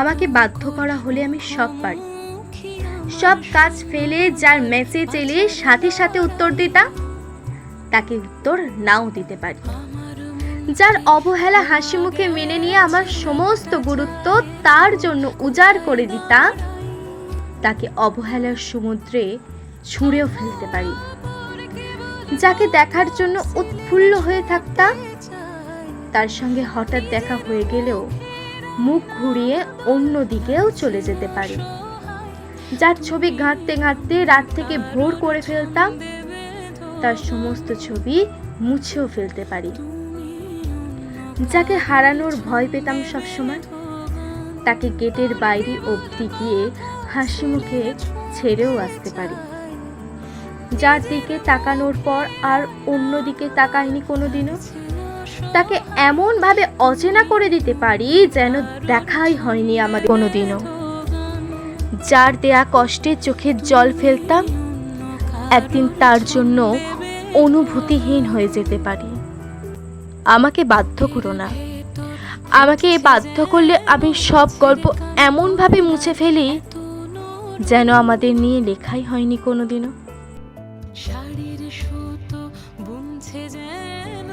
আমাকে বাধ্য করা হলে আমি সব পারি। সব কাজ ফেলে যার মেসেজ এলে সাথে সাথে উত্তর দিতাম তাকে উত্তর নাও দিতে পারি। যার অবহেলা হাসি মুখে মেনে নিয়ে আমার সমস্ত গুরুত্ব তার জন্য উজাড় করে দিতাম তাকে অবহেলার সমুদ্রে ছুঁড়েও ফেলতে পারি। যাকে দেখার জন্য উৎফুল্ল হয়ে থাকতাম তার সঙ্গে হঠাৎ দেখা হয়ে গেলেও মুখ ঘুরিয়ে অন্য দিকেও চলে যেতে পারি। যার ছবি ঘাঁটতে ঘাঁটতে রাত থেকে ভোর করে ফেলতাম, তার সমস্ত ছবি মুছেও ফেলতে পারি। যাকে হারানোর ভয় পেতাম সবসময়, তাকে গেটের বাইরে অবধি গিয়ে হাসি মুখে ছেড়েও আসতে পারি। যার দিকে তাকানোর পর আর অন্য দিকে তাকায়নি কোনোদিনও। তাকে এমনভাবে অচেনা করে দিতে পারি যেন দেখাই হয়নি আমাদের কোনোদিনও। যার দেয়া কষ্টে চোখের জল ফেলতাম, একদিন তার জন্য অনুভূতিহীন হয়ে যেতে পারি। আমাকে বাধ্য করো না। আমাকে বাধ্য করলে আমি সব গল্প এমনভাবে মুছে ফেলি যেন আমাদের নিয়ে লেখাই হয়নি কোনোদিনও। শাড়ির সুতো বুনছে যেন